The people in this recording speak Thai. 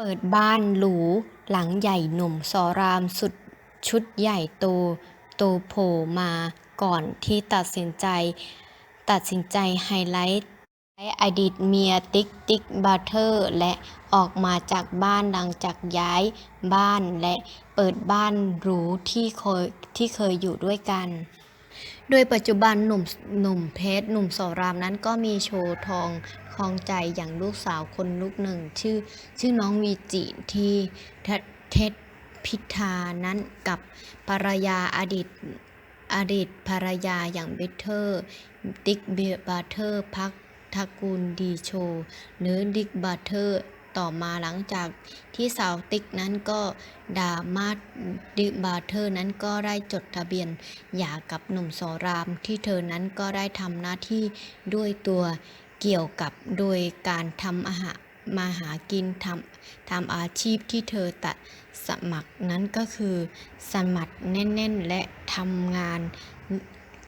เปิดบ้านหรู หลังใหญ่หนุ่มสรามสุดชุดใหญ่โต โตโผล่มาก่อนที่ตัดสินใจ ตัดสินใจไฮไลท์อดีตเมียติ๊กติ๊กบาร์เทอร์และออกมาจากบ้านหลังจากย้ายบ้านและเปิดบ้านหรูที่เคยที่เคยอยู่ด้วยกัน โดยปัจจุบันหนุ่มหนุ่มเพชรหนุ่มสอรามนั้นก็มีโชว์ทองคลองใจอย่างลูกสาวคนลูกหนึ่ง ชื่อชื่อน้องวีจิที่เทเทศพิธานั้นกับภรรยาอดีตอดีตภรรยาอย่างเบเทอร์ดิกเบียบาเทอร์พักทากูลดีโช หรือดิกบาเทอร์ ต่อมาหลังจากที่สาวติ๊กนั้นก็ดามาดิบาเทอร์นั้นก็ได้จดทะเบียนหย่ากับหนุ่มสรามที่เธอนั้นก็ได้ทำหน้าที่ด้วยตัวเกี่ยวกับโดยการทำอาหารมาหากินทำทำอาชีพที่เธอตัดสมัครนั้นก็คือสมัครแน่น ๆ และทำงาน